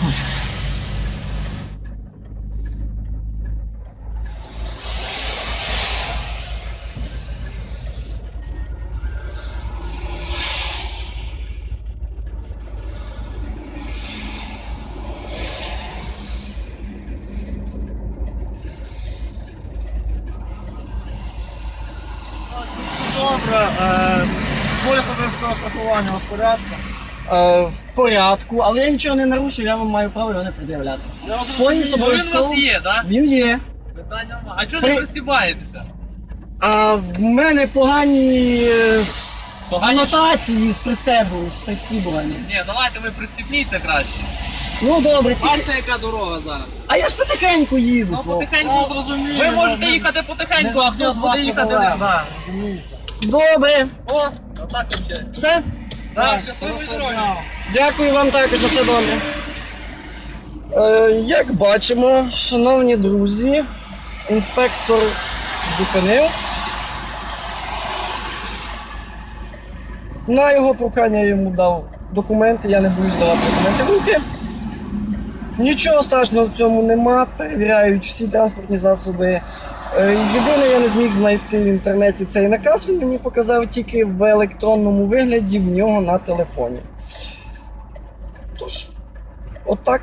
Добре, е, поліс обов'язкового страхування у порядку. Е, в порядку, але я нічого не нарушу, я вам маю право його не пред'являти. Ну, він у вас є, так? Він є. Питання нема. А чого При- не пристібаєтеся? А в мене погані е, Погані анотації з пристебу, з пристібуванням. Ні, давайте ви пристібніться краще. Ну добре, Бачите, яка дорога зараз? а я ж потихеньку їду. Ну, хлопці. потихеньку зрозуміло, Ви можете їхати потихеньку, а хтось буде їхати. не не- Добре, О, отак взагалі. все. Так, щасливої дороги. Дякую вам також на все добре. Е, як бачимо, шановні друзі, інспектор зупинив. На його прохання я йому дав документи, я не боюсь давати документи в руки. Нічого страшного в цьому нема, перевіряють всі транспортні засоби. Е, Єдине, я не зміг знайти в інтернеті цей наказ, він мені показав тільки в електронному вигляді в нього на телефоні. Тож, отак